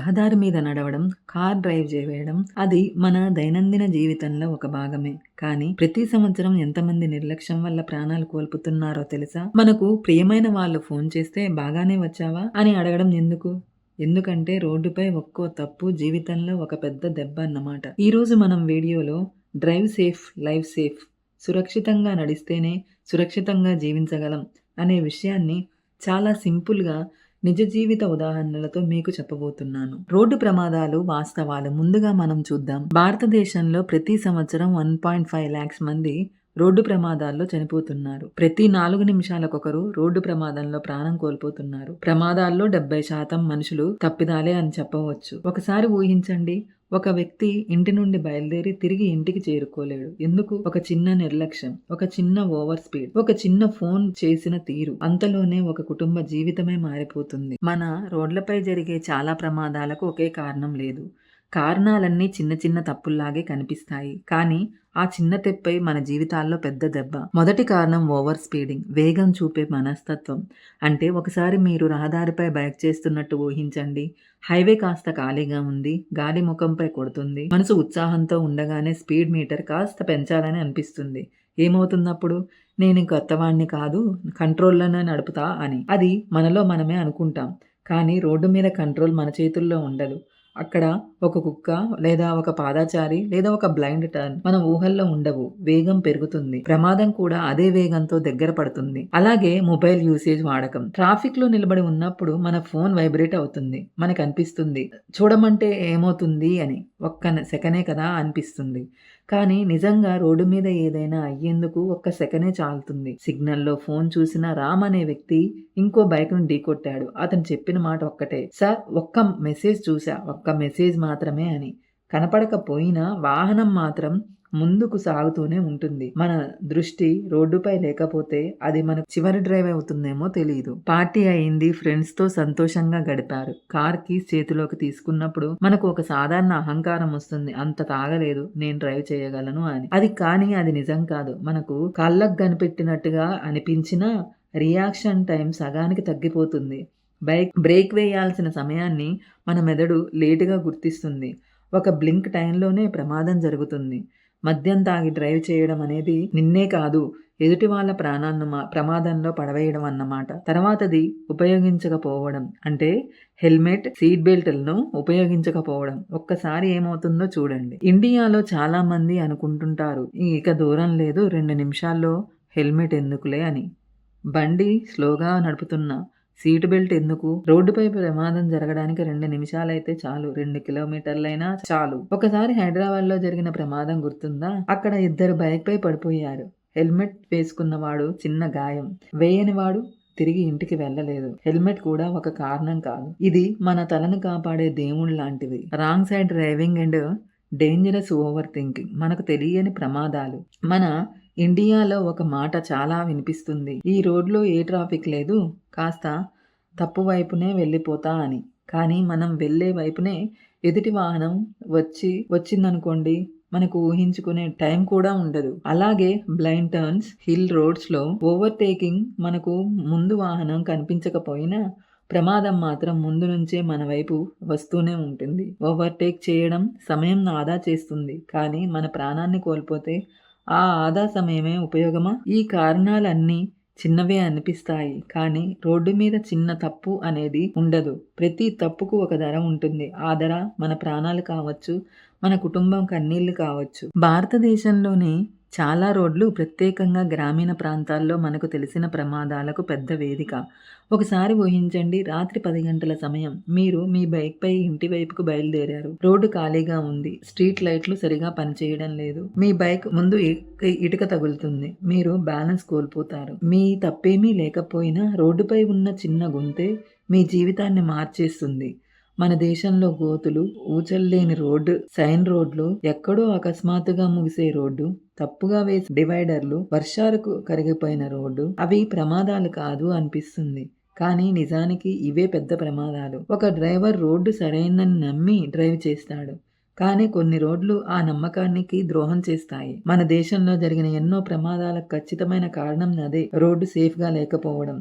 రహదారి మీద నడవడం కార్ డ్రైవ్ చేయడం అది మన దైనందిన జీవితంలో ఒక భాగమే. కానీ ప్రతి సంవత్సరం ఎంతమంది నిర్లక్ష్యం వల్ల ప్రాణాలు కోల్పోతున్నారో తెలుసా? మనకు ప్రియమైన వాళ్ళు ఫోన్ చేస్తే బాగానే వచ్చావా అని అడగడం ఎందుకు? ఎందుకంటే రోడ్డుపై ఒక్కో తప్పు జీవితంలో ఒక పెద్ద దెబ్బ అన్నమాట. ఈరోజు మనం వీడియోలో డ్రైవ్ సేఫ్ లైఫ్ సేఫ్ సురక్షితంగా నడిస్తేనే సురక్షితంగా జీవించగలం అనే విషయాన్ని చాలా సింపుల్గా నిజ జీవిత ఉదాహరణలతో మీకు చెప్పబోతున్నాను. రోడ్డు ప్రమాదాలు వాస్తవాలు ముందుగా మనం చూద్దాం. భారతదేశంలో ప్రతి సంవత్సరం వన్ పాయింట్ ఫైవ్ ల్యాక్స్ మంది రోడ్డు ప్రమాదాల్లో చనిపోతున్నారు. ప్రతి నాలుగు నిమిషాలకొకరు రోడ్డు ప్రమాదంలో ప్రాణం కోల్పోతున్నారు. ప్రమాదాల్లో డెబ్బై శాతం మనుషులు తప్పిదాలే అని చెప్పవచ్చు. ఒకసారి ఊహించండి. ఒక వ్యక్తి ఇంటి నుండి బయలుదేరి తిరిగి ఇంటికి చేరుకోలేడు. ఎందుకు? ఒక చిన్న నిర్లక్ష్యం ఒక చిన్న ఓవర్ స్పీడ్ ఒక చిన్న ఫోన్ చేసిన తీరు. అంతలోనే ఒక కుటుంబ జీవితమే మారిపోతుంది. మన రోడ్లపై జరిగే చాలా ప్రమాదాలకు ఒకే కారణం లేదు. కారణాలన్నీ చిన్న చిన్న తప్పుల్లాగే కనిపిస్తాయి. కానీ ఆ చిన్న తెప్పై మన జీవితాల్లో పెద్ద దెబ్బ. మొదటి కారణం ఓవర్ స్పీడింగ్ వేగం చూపే మనస్తత్వం. అంటే ఒకసారి మీరు రహదారిపై బైక్ చేస్తున్నట్టు ఊహించండి. హైవే కాస్త ఖాళీగా ఉంది గాలి ముఖంపై కొడుతుంది. మనసు ఉత్సాహంతో ఉండగానే స్పీడ్ మీటర్ కాస్త పెంచాలని అనిపిస్తుంది. ఏమవుతున్నప్పుడు? నేను కొత్తవాణ్ణి కాదు కంట్రోల్లోనే నడుపుతా అని. అది మనలో మనమే అనుకుంటాం. కానీ రోడ్డు మీద కంట్రోల్ మన చేతుల్లో ఉండదు. అక్కడ ఒక కుక్క లేదా ఒక పాదాచారి లేదా ఒక బ్లైండ్ టర్న్ మన ఊహల్లో ఉండవు. వేగం పెరుగుతుంది. ప్రమాదం కూడా అదే వేగంతో దగ్గర పడుతుంది. అలాగే మొబైల్ యూసేజ్ వాడకం. ట్రాఫిక్లో నిలబడి ఉన్నప్పుడు మన ఫోన్ వైబ్రేట్ అవుతుంది. మనకు అనిపిస్తుంది. చూడమంటే ఏమవుతుంది అని ఒక్క సెకనే కదా అనిపిస్తుంది. కానీ నిజంగా రోడ్డు మీద ఏదైనా అయ్యేందుకు ఒక్క సెకనే చాలుతుంది. సిగ్నల్లో ఫోన్ చూసిన రామ్ అనే వ్యక్తి ఇంకో బైక్ను ఢీకొట్టాడు అతను చెప్పిన మాట ఒక్కటే. సార్ ఒక్క మెసేజ్ చూసా ఒక్క మెసేజ్ మాత్రమే అని. కనపడకపోయినా వాహనం మాత్రం ముందుకు సాగుతూనే ఉంటుంది. మన దృష్టి రోడ్డుపై లేకపోతే అది మనకు చివరి డ్రైవ్ అవుతుందేమో తెలియదు పార్టీ అయింది ఫ్రెండ్స్తో సంతోషంగా గడిపారు. కార్ కీస్ చేతిలోకి తీసుకున్నప్పుడు మనకు ఒక సాధారణ అహంకారం వస్తుంది. అంత తాగలేదు నేను డ్రైవ్ చేయగలను అని. అది కానీ అది నిజం కాదు. మనకు కళ్ళకు కనిపెట్టినట్టుగా అనిపించిన రియాక్షన్ టైం సగానికి తగ్గిపోతుంది. బైక్ బ్రేక్ వేయాల్సిన సమయాన్ని మన మెదడు లేటుగా గుర్తిస్తుంది. ఒక బ్లింక్ టైంలోనే ప్రమాదం జరుగుతుంది. మద్యం తాగి డ్రైవ్ చేయడం అనేది నిన్నే కాదు ఎదుటి వాళ్ళ ప్రాణాలను ప్రమాదంలో పడవేయడం అన్నమాట. తర్వాతది ఉపయోగించకపోవడం. అంటే హెల్మెట్ సీట్ బెల్ట్లను ఉపయోగించకపోవడం. ఒక్కసారి ఏమవుతుందో చూడండి. ఇండియాలో చాలా మంది అనుకుంటుంటారు ఇక దూరం లేదు రెండు నిమిషాల్లో హెల్మెట్ ఎందుకులే అని. బండి స్లోగా నడుపుతున్నా సీటు బెల్ట్ ఎందుకు? రోడ్డుపై ప్రమాదం జరగడానికి రెండు నిమిషాలైతే చాలు. రెండు కిలోమీటర్లైనా చాలు. ఒకసారి హైదరాబాద్లో జరిగిన ప్రమాదం గుర్తుందా? అక్కడ ఇద్దరు బైక్ పై పడిపోయారు. హెల్మెట్ వేసుకున్నవాడు చిన్న గాయం. వేయని వాడు తిరిగి ఇంటికి వెళ్ళలేదు. హెల్మెట్ కూడా ఒక కారణం కాదు. ఇది మన తలను కాపాడే దేవుడు లాంటిది. Wrong side driving and dangerous overthinking. మనకు తెలియని ప్రమాదాలు. మన ఇండియాలో ఒక మాట చాలా వినిపిస్తుంది. ఈ రోడ్లో ఏ ట్రాఫిక్ లేదు కాస్త తప్పు వైపునే వెళ్ళిపోతా అని. కానీ మనం వెళ్ళే వైపునే ఎదుటి వాహనం వచ్చి వచ్చిందనుకోండి మనకు ఊహించుకునే టైం కూడా ఉండదు. అలాగే బ్లైండ్ టర్న్స్ హిల్ రోడ్స్లో ఓవర్టేకింగ్ మనకు ముందు వాహనం కనిపించకపోయినా ప్రమాదం మాత్రం ముందు నుంచే మన వైపు వస్తూనే ఉంటుంది. ఓవర్టేక్ చేయడం సమయం ఆదా చేస్తుంది. కానీ మన ప్రాణాన్ని కోల్పోతే ఆ ఆదా సమయమే ఉపయోగమా? ఈ కారణాలన్నీ చిన్నవే అనిపిస్తాయి కానీ రోడ్డు మీద చిన్న తప్పు అనేది ఉండదు. ప్రతి తప్పుకు ఒక ధర ఉంటుంది. ఆ ధర మన ప్రాణాలు కావచ్చు మన కుటుంబం కన్నీళ్ళు కావచ్చు. భారతదేశంలోని చాలా రోడ్లు ప్రత్యేకంగా గ్రామీణ ప్రాంతాల్లో మనకు తెలిసిన ప్రమాదాలకు పెద్ద వేదిక. ఒకసారి ఊహించండి రాత్రి పది గంటల సమయం మీరు మీ బైక్పై ఇంటి వైపుకు బయలుదేరారు. రోడ్డు ఖాళీగా ఉంది. స్ట్రీట్ లైట్లు సరిగా పనిచేయడం లేదు. మీ బైక్ ముందు ఇటుక తగులుతుంది. మీరు బ్యాలెన్స్ కోల్పోతారు. మీ తప్పేమీ లేకపోయినా రోడ్డుపై ఉన్న చిన్న గుంతే మీ జీవితాన్ని మార్చేస్తుంది. మన దేశంలో గోతులు ఊచల్లేని రోడ్డు సైన్ రోడ్లు ఎక్కడో అకస్మాత్తుగా ముగిసే రోడ్డు తప్పుగా వేసి డివైడర్లు వర్షాలకు కరిగిపోయిన రోడ్డు అవి ప్రమాదాలు కాదు అనిపిస్తుంది. కానీ నిజానికి ఇవే పెద్ద ప్రమాదాలు. ఒక డ్రైవర్ రోడ్డు సరైనని నమ్మి డ్రైవ్ చేస్తాడు. కానీ కొన్ని రోడ్లు ఆ నమ్మకానికి ద్రోహం చేస్తాయి. మన దేశంలో జరిగిన ఎన్నో ప్రమాదాలకు ఖచ్చితమైన కారణం అదే. రోడ్డు సేఫ్గా లేకపోవడం.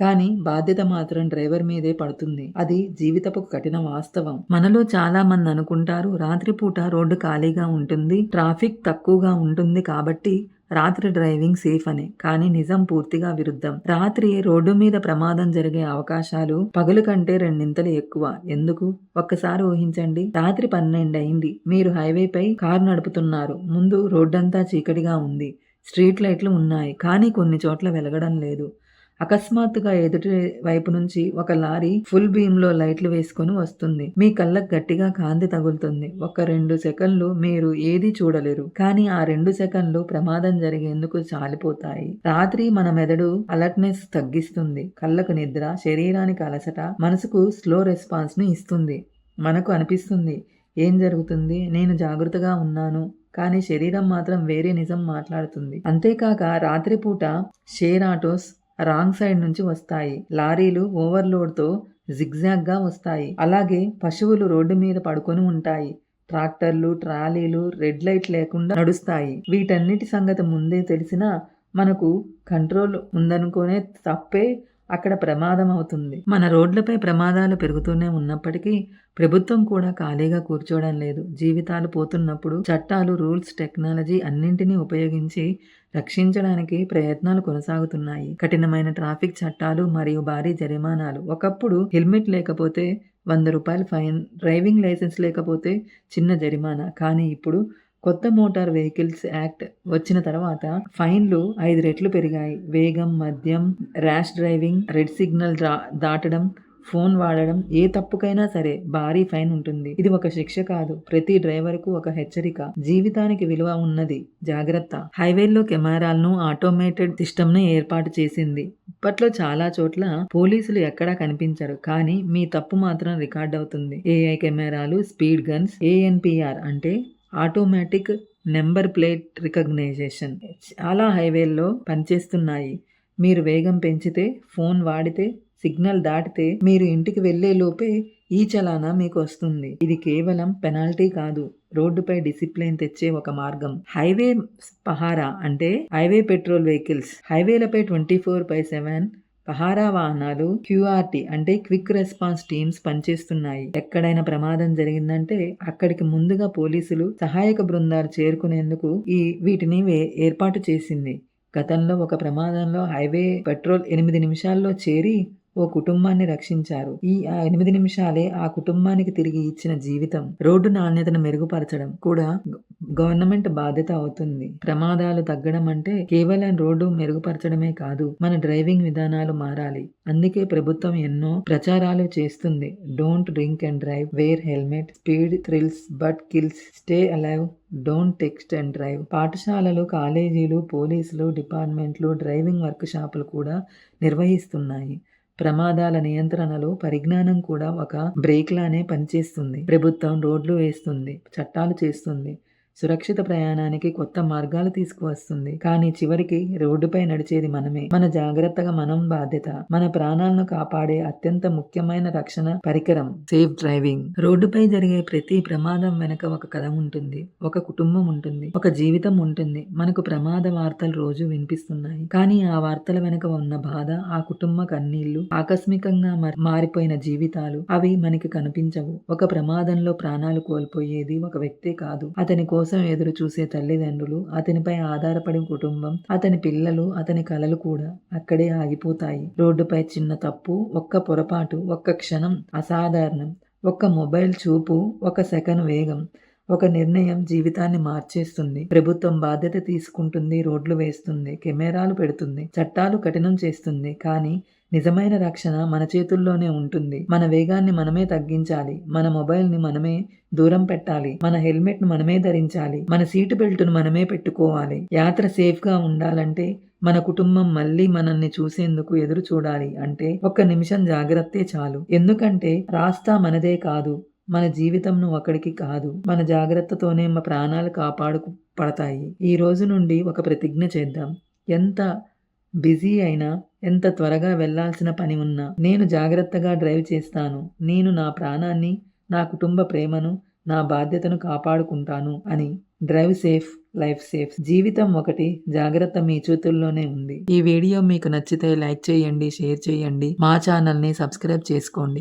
కానీ బాధ్యత మాత్రం డ్రైవర్ మీదే పడుతుంది. అది జీవితపు కఠిన వాస్తవం. మనలో చాలా మంది అనుకుంటారు రాత్రిపూట రోడ్డు ఖాళీగా ఉంటుంది ట్రాఫిక్ తక్కువగా ఉంటుంది కాబట్టి రాత్రి డ్రైవింగ్ సేఫ్ అని. కానీ నిజం పూర్తిగా విరుద్ధం. రాత్రి రోడ్డు మీద ప్రమాదం జరిగే అవకాశాలు పగలు కంటే రెండింతలు ఎక్కువ. ఎందుకు? ఒక్కసారి ఊహించండి. రాత్రి పన్నెండు అయింది మీరు హైవేపై కారు నడుపుతున్నారు. ముందు రోడ్డంతా చీకటిగా ఉంది. స్ట్రీట్ లైట్లు ఉన్నాయి. కానీ కొన్ని చోట్ల వెలగడం లేదు. అకస్మాత్తుగా ఎదుటి వైపు నుంచి ఒక లారీ ఫుల్ బీమ్లో లైట్లు వేసుకొని వస్తుంది. మీ కళ్ళకు గట్టిగా కాంతి తగులుతుంది. ఒక రెండు సెకండ్లు మీరు ఏది చూడలేరు. కానీ ఆ రెండు సెకండ్లు ప్రమాదం జరిగేందుకు చాలిపోతాయి రాత్రి మన మెదడు అలర్ట్నెస్ తగ్గిస్తుంది. కళ్ళకు నిద్ర శరీరానికి అలసట మనసుకు స్లో రెస్పాన్స్ను ఇస్తుంది. మనకు అనిపిస్తుంది ఏం జరుగుతుంది? నేను జాగ్రత్తగా ఉన్నాను. కానీ శరీరం మాత్రం వేరే నిజం మాట్లాడుతుంది. అంతేకాక రాత్రిపూట షేర్ ఆటోస్ రాంగ్ సైడ్ నుంచి వస్తాయి. లారీలు ఓవర్లోడ్తో జిగ్జాగ్గా వస్తాయి. అలాగే పశువులు రోడ్డు మీద పడుకొని ఉంటాయి. ట్రాక్టర్లు ట్రాలీలు రెడ్ లైట్ లేకుండా నడుస్తాయి. వీటన్నిటి సంగతి ముందే తెలిసినా మనకు కంట్రోల్ ఉందనుకునే తప్పే అక్కడ ప్రమాదం అవుతుంది మన రోడ్లపై ప్రమాదాలు పెరుగుతూనే ఉన్నప్పటికీ ప్రభుత్వం కూడా ఖాళీగా కూర్చోవడం లేదు. జీవితాలు పోతున్నప్పుడు చట్టాలు రూల్స్ టెక్నాలజీ అన్నింటినీ ఉపయోగించి రక్షించడానికి ప్రయత్నాలు కొనసాగుతున్నాయి. కఠినమైన ట్రాఫిక్ చట్టాలు మరియు భారీ జరిమానాలు. ఒకప్పుడు హెల్మెట్ లేకపోతే వంద రూపాయల ఫైన్ డ్రైవింగ్ లైసెన్స్ లేకపోతే చిన్న జరిమానా. కానీ ఇప్పుడు కొత్త మోటార్ వెహికల్స్ యాక్ట్ వచ్చిన తర్వాత ఫైన్లు ఐదు రెట్లు పెరిగాయి. వేగం మద్యం ర్యాష్ డ్రైవింగ్ రెడ్ సిగ్నల్ దాటడం ఫోన్ వాడడం ఏ తప్పుకైనా సరే భారీ ఫైన్ ఉంటుంది. ఇది ఒక శిక్ష కాదు ప్రతి డ్రైవర్కు ఒక హెచ్చరిక. జీవితానికి విలువ ఉన్నది జాగ్రత్త. హైవేల్లో కెమెరాలను ఆటోమేటెడ్ సిస్టమ్ను ఏర్పాటు చేసింది. ఇప్పట్లో చాలా చోట్ల పోలీసులు ఎక్కడా కనిపించరు కానీ మీ తప్పు మాత్రం రికార్డ్ అవుతుంది. ఏఐ కెమెరాలు స్పీడ్ గన్స్ ఏఎన్పిఆర్ అంటే ఆటోమేటిక్ నెంబర్ ప్లేట్ రికగ్నైజేషన్. చాలా హైవేల్లో పనిచేస్తున్నాయి. మీరు వేగం పెంచితే ఫోన్ వాడితే సిగ్నల్ దాటితే మీరు ఇంటికి వెళ్ళే లోపే ఈ చలానా మీకు వస్తుంది. ఇది కేవలం పెనాల్టీ కాదు రోడ్డుపై డిసిప్లిన్ తెచ్చే ఒక మార్గం. హైవే పహారా అంటే హైవే పెట్రోల్ వెహికల్స్. హైవేలపై ట్వంటీ ఫోర్ బై సెవెన్ పహారా వాహనాలు క్యూఆర్టీ అంటే క్విక్ రెస్పాన్స్ టీమ్స్ పనిచేస్తున్నాయి. ఎక్కడైనా ప్రమాదం జరిగిందంటే అక్కడికి ముందుగా పోలీసులు సహాయక బృందాలు చేరుకునేందుకు ఈ వీటిని ఏర్పాటు చేసింది. గతంలో ఒక ప్రమాదంలో హైవే పెట్రోల్ ఎనిమిది నిమిషాల్లో చేరి ఓ కుటుంబాన్ని రక్షించారు. ఈ ఆ ఎనిమిది నిమిషాలే ఆ కుటుంబానికి తిరిగి ఇచ్చిన జీవితం రోడ్డు నాణ్యతను మెరుగుపరచడం కూడా గవర్నమెంట్ బాధ్యత అవుతుంది. ప్రమాదాలు తగ్గడం అంటే కేవలం రోడ్డు మెరుగుపరచడమే కాదు మన డ్రైవింగ్ విధానాలు మారాలి. అందుకే ప్రభుత్వం ఎన్నో ప్రచారాలు చేస్తుంది. Don't drink and drive wear helmet speed thrills but kills stay alive don't text and drive. పాఠశాలలు కాలేజీలు పోలీసులు డిపార్ట్మెంట్లు డ్రైవింగ్ వర్క్ షాపులు కూడా నిర్వహిస్తున్నాయి. ప్రమాదాల నియంత్రణలో పరిజ్ఞానం కూడా ఒక బ్రేక్ లానే పనిచేస్తుంది. ప్రభుత్వం రోడ్లు వేస్తుంది చట్టాలు చేస్తుంది. సురక్షిత ప్రయాణానికి కొత్త మార్గాలు తీసుకువస్తుంది. కానీ చివరికి రోడ్డుపై నడిచేది మనమే. మన జాగ్రత్తగా మనం బాధ్యత మన ప్రాణాలను కాపాడే అత్యంత ముఖ్యమైన రక్షణ పరికరం సేఫ్ డ్రైవింగ్. రోడ్డుపై జరిగే ప్రతి ప్రమాదం వెనక ఒక కథ ఉంటుంది. ఒక కుటుంబం ఉంటుంది. ఒక జీవితం ఉంటుంది. మనకు ప్రమాద వార్తలు రోజు వినిపిస్తున్నాయి. కానీ ఆ వార్తల వెనుక ఉన్న బాధ ఆ కుటుంబ కన్నీళ్ళు ఆకస్మికంగా మారిపోయిన జీవితాలు అవి మనకి కనిపించవు. ఒక ప్రమాదంలో ప్రాణాలు కోల్పోయేది ఒక వ్యక్తే కాదు. అతని కోసం కోసం ఎదురు చూసే తల్లిదండ్రులు అతనిపై ఆధారపడి కుటుంబం అతని పిల్లలు అతని కలలు కూడా అక్కడే ఆగిపోతాయి. రోడ్డుపై చిన్న తప్పు ఒక్క పొరపాటు ఒక్క క్షణం అసాధారణం. ఒక్క మొబైల్ చూపు ఒక సెకండ్ వేగం ఒక నిర్ణయం జీవితాన్ని మార్చేస్తుంది. ప్రభుత్వం బాధ్యత తీసుకుంటుంది రోడ్లు వేస్తుంది కెమెరాలు పెడుతుంది చట్టాలు కఠినం చేస్తుంది. కానీ నిజమైన రక్షణ మన చేతుల్లోనే ఉంటుంది. మన వేగాన్ని మనమే తగ్గించాలి. మన మొబైల్ని మనమే దూరం పెట్టాలి. మన హెల్మెట్ను మనమే ధరించాలి. మన సీటు బెల్ట్ను మనమే పెట్టుకోవాలి. యాత్ర సేఫ్గా ఉండాలంటే మన కుటుంబం మళ్ళీ మనల్ని చూసేందుకు ఎదురు చూడాలి అంటే ఒక్క నిమిషం జాగ్రత్తే చాలు. ఎందుకంటే రాస్తా మనదే కాదు. మన జీవితంను ఒకడికి కాదు. మన జాగ్రత్తతోనే మా ప్రాణాలు కాపాడుకు పడతాయి. ఈ రోజు నుండి ఒక ప్రతిజ్ఞ చేద్దాం. ఎంత బిజీ అయినా ఎంత త్వరగా వెళ్ళాల్సిన పని ఉన్నా నేను జాగ్రత్తగా డ్రైవ్ చేస్తాను. నేను నా ప్రాణాన్ని నా కుటుంబ ప్రేమను నా బాధ్యతను కాపాడుకుంటాను అని. Drive safe life safe. జీవితం ఒకటి జాగ్రత్త మీ చేతుల్లోనే ఉంది. ఈ వీడియో మీకు నచ్చితే లైక్ చేయండి షేర్ చేయండి. మా ఛానల్ని సబ్స్క్రైబ్ చేసుకోండి.